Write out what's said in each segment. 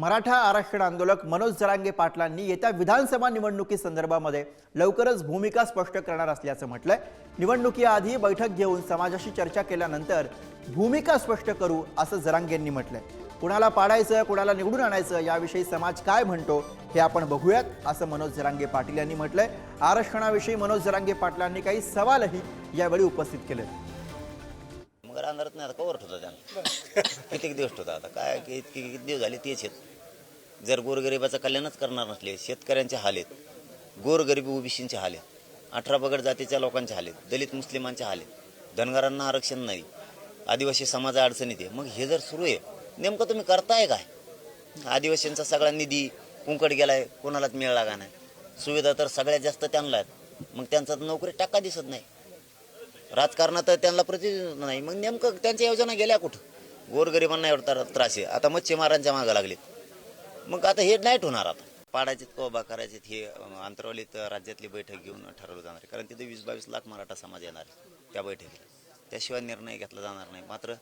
मराठा आरक्षण आंदोलक मनोज जरांगे पाटलांनी येत्या विधानसभा निवडणुकी संदर्भामध्ये लवकरच भूमिका स्पष्ट करणार असल्याचं म्हटलंय. निवडणुकीआधी बैठक घेऊन समाजाशी चर्चा केल्यानंतर भूमिका स्पष्ट करू असं जरांगेंनी म्हटलंय. कुणाला पाडायचं कुणाला निवडून आणायचं याविषयी समाज काय म्हणतो हे आपण बघूयात असं मनोज जरांगे पाटील यांनी म्हटलंय. आरक्षणाविषयी मनोज जरांगे पाटलांनी काही सवालही यावेळी उपस्थित केले मग नाही आता कवर होता त्यांना. किती दिवस होता आता? काय की इतकी किती दिवस झाले तेच आहेत. जर गोरगरिबाचं कल्याणच करणार नसले शेतकऱ्यांचे हाल आहेत. गोरगरिबी ओबीसींचे हाल आहेत. अठरा पगड जातीच्या लोकांचे हाल आहेत. दलित मुस्लिमांचे हाल आहेत. धनगरांना आरक्षण नाही. आदिवासी समाजा अडचणीत आहे. मग हे जर सुरू आहे नेमकं तुम्ही करताय काय? आदिवासींचा सगळा निधी कुंकट गेलाय कोणालाच मिळाला का नाही? सुविधा तर सगळ्यात जास्त त्यांना आहेत. मग त्यांचा तर नोकरी टाका दिसत नाही. राजकारणात त्यांना प्रति नाही. मग नेमकं त्यांच्या योजना गेल्या कुठं? गोरगरिबांना एवढा त्रास आहे. आता मच्छीमारांच्या मागं लागलेत. मग आता हे नाईट होणार आता. पाडायचे कोबा करायचे हे अंतरावलीत राज्यातली बैठक घेऊन ठरवलं जाणार आहे. कारण तिथे वीस बावीस लाख मराठा समाज येणार आहे त्या बैठकीला. त्याशिवाय निर्णय घेतला जाणार नाही. मात्र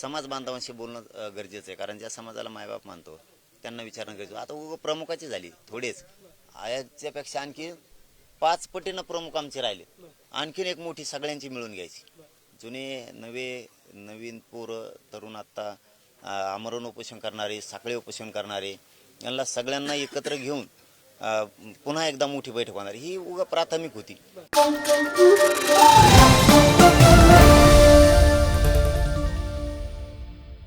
समाज बांधवांशी बोलणं गरजेचं आहे. कारण ज्या समाजाला मायबाप मानतो त्यांना विचारणं गरजेचं आता उगं प्रमुखाची झाली थोडेच. याच्यापेक्षा आणखी पाच पटीनं प्रमुख आमचे राहिले. आणखीन एक मोठी सगळ्यांची मिळून घ्यायची. जुने नवे नवीन पोरं तरुण आत्ता आमरण उपोषण करणारे साखळे उपोषण करणारे यांना सगळ्यांना एकत्र घेऊन पुन्हा एकदा मोठी बैठक होणार ही उगा प्राथमिक होती.